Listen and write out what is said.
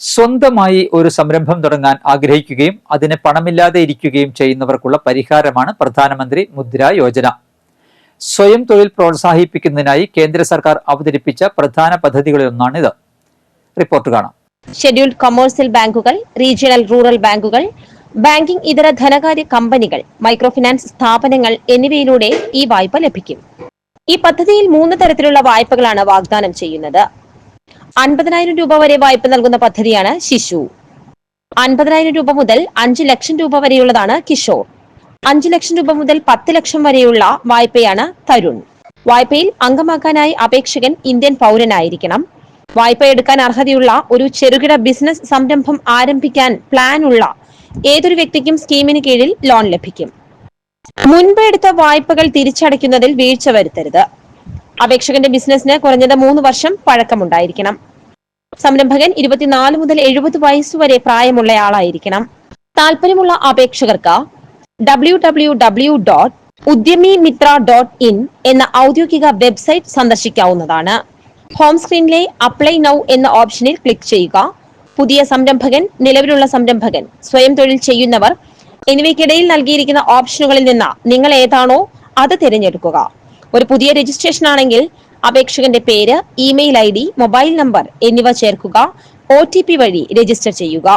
സ്വന്തമായി ഒരു സംരംഭം തുടങ്ങാൻ ആഗ്രഹിക്കുകയും അതിന് പണമില്ലാതെ ഇരിക്കുകയും ചെയ്യുന്നവർക്കുള്ള പരിഹാരമാണ് പ്രധാനമന്ത്രി മുദ്ര യോജന. സ്വയം തൊഴിൽ പ്രോത്സാഹിപ്പിക്കുന്നതിനായി കേന്ദ്ര സർക്കാർ അവതരിപ്പിച്ച പ്രധാന പദ്ധതികളിലൊന്നാണിത്. റിപ്പോർട്ട് കാണാം. ഷെഡ്യൂൾഡ് കൊമേഴ്സ്യൽ ബാങ്കുകൾ റീജിയണൽ റൂറൽ ബാങ്കുകൾ ബാങ്കിംഗ് ഇതര ധനകാര്യ കമ്പനികൾ മൈക്രോ ഫിനാൻസ് സ്ഥാപനങ്ങൾ എന്നിവയിലൂടെ ഈ വായ്പ ലഭിക്കും. ഈ പദ്ധതിയിൽ മൂന്ന് തരത്തിലുള്ള വായ്പകളാണ് വാഗ്ദാനം ചെയ്യുന്നത്. അൻപതിനായിരം രൂപ വരെ വായ്പ നൽകുന്ന പദ്ധതിയാണ് ശിശു. അൻപതിനായിരം രൂപ മുതൽ അഞ്ച് ലക്ഷം രൂപ വരെയുള്ളതാണ് കിഷോർ. അഞ്ച് ലക്ഷം രൂപ മുതൽ പത്ത് ലക്ഷം വരെയുള്ള വായ്പയാണ് തരുൺ. വായ്പയിൽ അംഗമാക്കാനായി അപേക്ഷകൻ ഇന്ത്യൻ പൗരനായിരിക്കണം. വായ്പ എടുക്കാൻ അർഹതയുള്ള ഒരു ചെറുകിട ബിസിനസ് സംരംഭം ആരംഭിക്കാൻ പ്ലാൻ ഉള്ള ഏതൊരു വ്യക്തിക്കും സ്കീമിന് കീഴിൽ ലോൺ ലഭിക്കും. മുൻപ് എടുത്ത വായ്പകൾ തിരിച്ചടയ്ക്കുന്നതിൽ വീഴ്ച വരുത്തരുത്. അപേക്ഷകന്റെ ബിസിനസിന് കുറഞ്ഞത് മൂന്ന് വർഷം പഴക്കമുണ്ടായിരിക്കണം. സംരംഭകൻ ഇരുപത്തിനാല് മുതൽ എഴുപത് വയസ്സുവരെ പ്രായമുള്ളയാളായിരിക്കണം. താല്പര്യമുള്ള അപേക്ഷകർക്ക് W W W dot Udyami Mitra dot in എന്ന ഔദ്യോഗിക വെബ്സൈറ്റ് സന്ദർശിക്കാവുന്നതാണ്. ഹോം സ്ക്രീനിലെ അപ്ലൈ നൗ എന്ന ഓപ്ഷനിൽ ക്ലിക്ക് ചെയ്യുക. പുതിയ സംരംഭകൻ നിലവിലുള്ള സംരംഭകൻ സ്വയം തൊഴിൽ ചെയ്യുന്നവർ എന്നിവയ്ക്കിടയിൽ നൽകിയിരിക്കുന്ന ഓപ്ഷനുകളിൽ നിന്ന് നിങ്ങൾ ഏതാണോ അത് തിരഞ്ഞെടുക്കുക. ഒരു പുതിയ രജിസ്ട്രേഷൻ ആണെങ്കിൽ അപേക്ഷകന്റെ പേര് ഇമെയിൽ ഐ മൊബൈൽ നമ്പർ എന്നിവ ചേർക്കുക ഒ വഴി രജിസ്റ്റർ ചെയ്യുക.